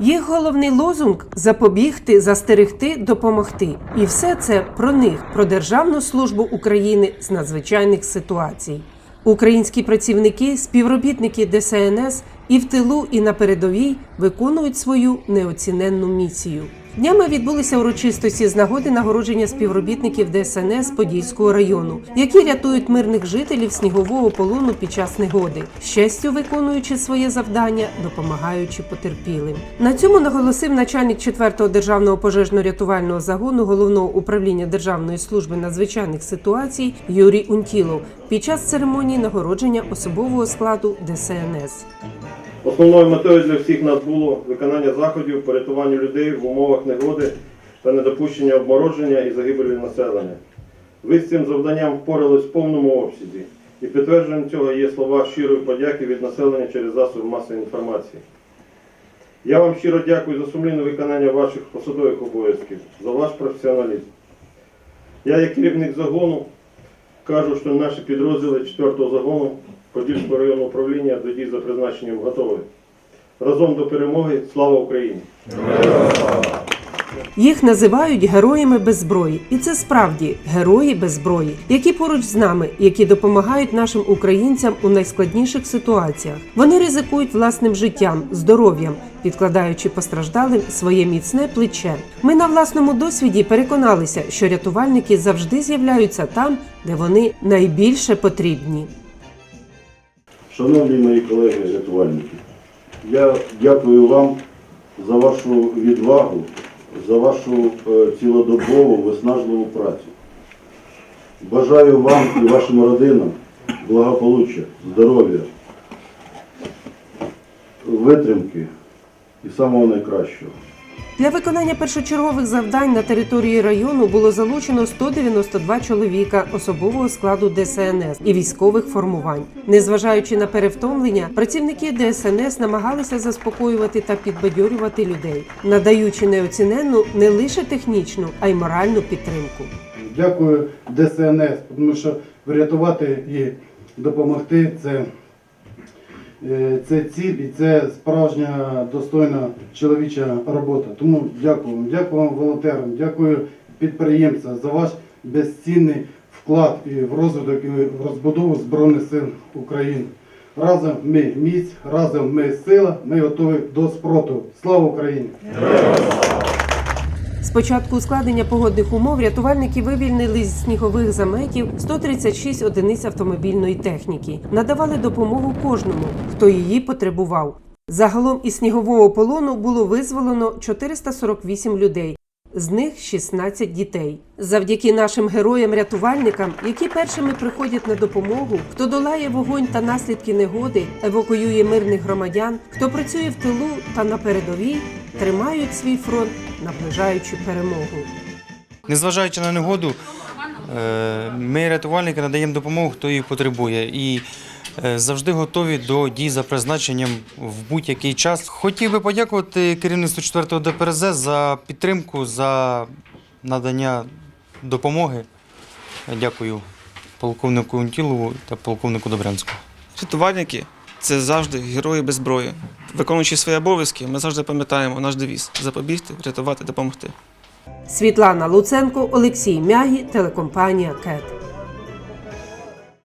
Їх головний лозунг запобігти, застерегти, допомогти. І все це про них, про Державну службу України з надзвичайних ситуацій. Українські працівники, співробітники ДСНС і в тилу, і на передовій виконують свою неоціненну місію. Днями відбулися урочистості з нагоди нагородження співробітників ДСНС Подільського району, які рятують мирних жителів снігового полону під час негоди, з честю виконуючи своє завдання, допомагаючи потерпілим. На цьому наголосив начальник 4-го державного пожежно-рятувального загону головного управління Державної служби надзвичайних ситуацій Юрій Унтілов під час церемонії нагородження особового складу ДСНС. Основною метою для всіх нас було виконання заходів по рятуванню людей в умовах негоди та недопущення обмороження і загибелі населення. Ви з цим завданням впорались в повному обсязі, і підтвердженням цього є слова щирої подяки від населення через засоби масової інформації. Я вам щиро дякую за сумлінне виконання ваших посадових обов'язків, за ваш професіоналізм. Я, як керівник загону, кажу, що наші підрозділи 4-го загону Подільського районного управління до дій за призначенням готові. Разом до перемоги. Слава Україні! Їх називають героями без зброї, і це справді герої без зброї, які поруч з нами, які допомагають нашим українцям у найскладніших ситуаціях. Вони ризикують власним життям, здоров'ям, підкладаючи постраждалим своє міцне плече. Ми на власному досвіді переконалися, що рятувальники завжди з'являються там, де вони найбільше потрібні. Шановні мої колеги-рятувальники, я дякую вам за вашу відвагу, за вашу е, цілодобову виснажливу працю. Бажаю вам і вашим родинам благополуччя, здоров'я, витримки і самого найкращого. Для виконання першочергових завдань на території району було залучено 192 чоловіка особового складу ДСНС і військових формувань. Незважаючи на перевтомлення, працівники ДСНС намагалися заспокоювати та підбадьорювати людей, надаючи неоціненну не лише технічну, а й моральну підтримку. Дякую ДСНС, тому що врятувати і допомогти це, це ціль і це справжня достойна чоловіча робота. Тому дякую вам, дякую вам, волонтерам, дякую підприємцям за ваш безцінний вклад і в розвиток і в розбудову Збройних сил України. Разом ми міць, разом ми сила, ми готові до спротиву. Слава Україні! Початку ускладнення погодних умов рятувальники вивільнили з снігових заметів 136 одиниць автомобільної техніки, надавали допомогу кожному, хто її потребував. Загалом із снігового полону було визволено 448 людей. З них 16 дітей. Завдяки нашим героям-рятувальникам, які першими приходять на допомогу, хто долає вогонь та наслідки негоди, евакуює мирних громадян, хто працює в тилу та на передовій, тримають свій фронт, наближаючи перемогу. Незважаючи на негоду, е, ми, рятувальники, надаємо допомогу, хто її потребує. І завжди готові до дій за призначенням в будь-який час. Хотів би подякувати керівництву 4-го ДПРЗ за підтримку, за надання допомоги. Дякую полковнику Унтілову та полковнику Добрянському. Рятувальники це завжди герої без зброї. Виконуючи свої обов'язки, ми завжди пам'ятаємо наш девіз запобігти, врятувати, допомогти. Світлана Луценко, Олексій Мягі, телекомпанія КЕТ.